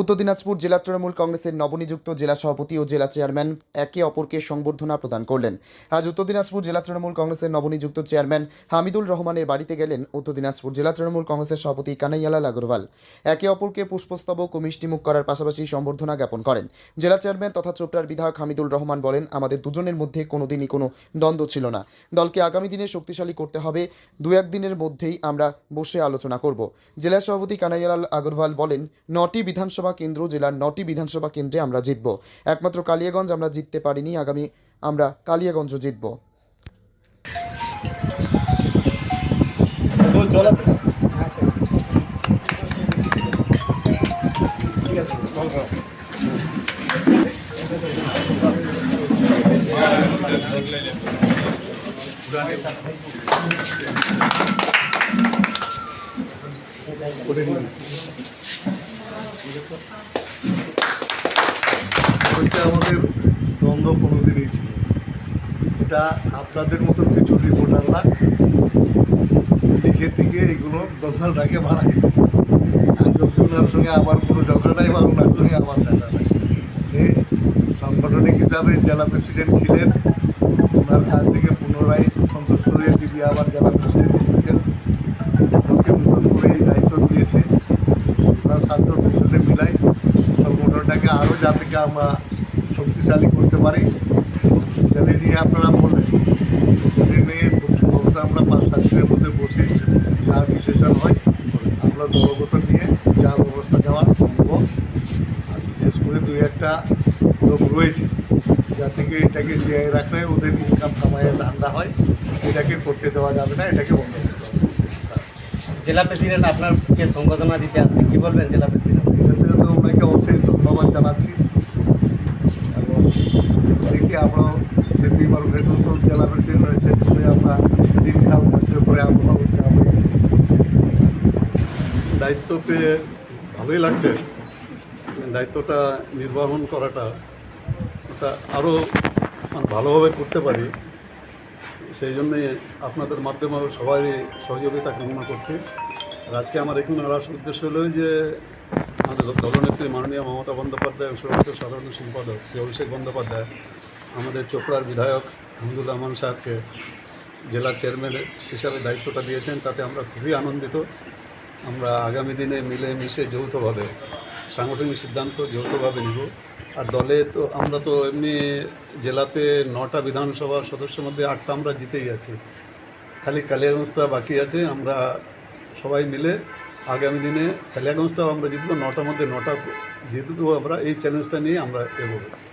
উত্তর দিনাজপুর জেলা তৃণমূল কংগ্রেসের নবনিযুক্ত জেলা সভাপতি ও জেলা চেয়ারম্যান একে অপরকে সংবর্ধনা প্রদান করলেন। আজ উত্তর দিনাজপুর জেলা তৃণমূল কংগ্রেসের নবনিযুক্ত চেয়ারম্যান হামিদুল রহমানের বাড়িতে গেলেন উত্তর দিনাজপুর জেলা তৃণমূল কংগ্রেসের সভাপতি কানাইয়ালাল আগরওয়াল। একে অপরকে পুষ্পস্তবক ও মিষ্টিমুখ করার পাশাপাশি সম্বর্ধনা জ্ঞাপন করেন। জেলা চেয়ারম্যান তথা চোপড়ার বিধায়ক হামিদুল রহমান বলেন, আমাদের দুজনের মধ্যে কোনোদিনই কোনো দ্বন্দ্ব ছিল না। দলকে আগামী দিনে শক্তিশালী করতে হবে। দু একদিনের মধ্যেই আমরা বসে আলোচনা করব। জেলা সভাপতি কানাইয়ালাল আগরওয়াল বলেন, নটি বিধানসভা কেন্দ্র জেলার নটি বিধানসভা কেন্দ্রে আমরা জিতব। একমাত্র কালিয়াগঞ্জ আমরা জিততে পারিনি আগামী আমরা কালিয়াগঞ্জও জিতব। ওইটা আমাদের দ্বন্দ্ব কোনোদিনই ছিল এটা আপনাদের মতন কিছু রিপোর্টাররা লিখে থেকে এগুলো বাড়াই দিত আর যদি ওনার সঙ্গে আমার কোনো ঝগড়া নাই বা ওনার সঙ্গে আমার ঝগড়া নাই। সাংগঠনিক হিসাবে জেলা প্রেসিডেন্ট ছিলেন, ওনার কাছ থেকে পুনরায় সন্তুষ্ট হয়ে তিনি আবার জেলা প্রেসিডেন্ট হয়েছেন ওকে নতুন করে এই দায়িত্ব দিয়েছে। ওনার স্বার্থ দুজনে মিলাই সংগঠনটাকে আরও যাতে আমরা শক্তিশালী করতে পারি। সেটা নিয়ে আপনারা বললেন সেটা নিয়ে খুব সম্ভবত আমরা পাঁচ সাত দিনের মধ্যে বসে যা বিশেষণ হয়, আমরা দলগত নিয়ে যা ব্যবস্থা নেওয়ার নেব আর বিশেষ করে দুই একটা লোক রয়েছে যা থেকে এটাকে জিয়ায় রাখলে ওদের ইনকাম কামাইয়ের ধান্দা হয়। এটাকে করতে দেওয়া যাবে না, এটাকে বন্ধ জেলা প্রেসিডেন্ট আপনাকে সংবর্ধনা দিতে আসছে। কি বলবেন জেলা প্রেসিডেন্ট এতে তো ওনাকে অশেষ ধন্যবাদ জানাচ্ছি। এবং দেখি আমরা পারবেন নতুন জেলা প্রেসিডেন্ট রয়েছে নিশ্চয়ই আমরা দিনকাল ধার্য করে আমরা উদযাপন দায়িত্ব পেয়ে ভালোই লাগছে। দায়িত্বটা নির্বাহন করাটা ওটা আরও মানে ভালোভাবে করতে পারি। সেই জন্যই আপনাদের মাধ্যমে সবাই সহযোগিতা কামনা করছি। আর আজকে আমার এখানে আসার উদ্দেশ্য হলো যে আমাদের দলনেত্রী মাননীয় মমতা বন্দ্যোপাধ্যায় সর্বোচ্চ সাধারণ সম্পাদক শ্রী অভিষেক বন্দ্যোপাধ্যায়, আমাদের চোপড়ার বিধায়ক হামিদুর রহমান সাহেবকে জেলা চেয়ারম্যান হিসাবে দায়িত্বটা দিয়েছেন। তাতে আমরা খুবই আনন্দিত। আমরা আগামী দিনে মিলে মিশে যৌথভাবে সাংগঠনিক সিদ্ধান্ত যৌথভাবে নেব। আর দলে তো আমরা তো এমনি জেলাতে নটা বিধানসভা সদস্যের মধ্যে আটটা আমরা জিতেই আছি। খালি কালিয়াগঞ্জটা বাকি আছে, আমরা সবাই মিলে আগামী দিনে কালিয়াগঞ্জটাও আমরা জিতবো, নটার মধ্যে নটা জিতবো আমরা, এই চ্যালেঞ্জটা নিয়ে আমরা এগোবো।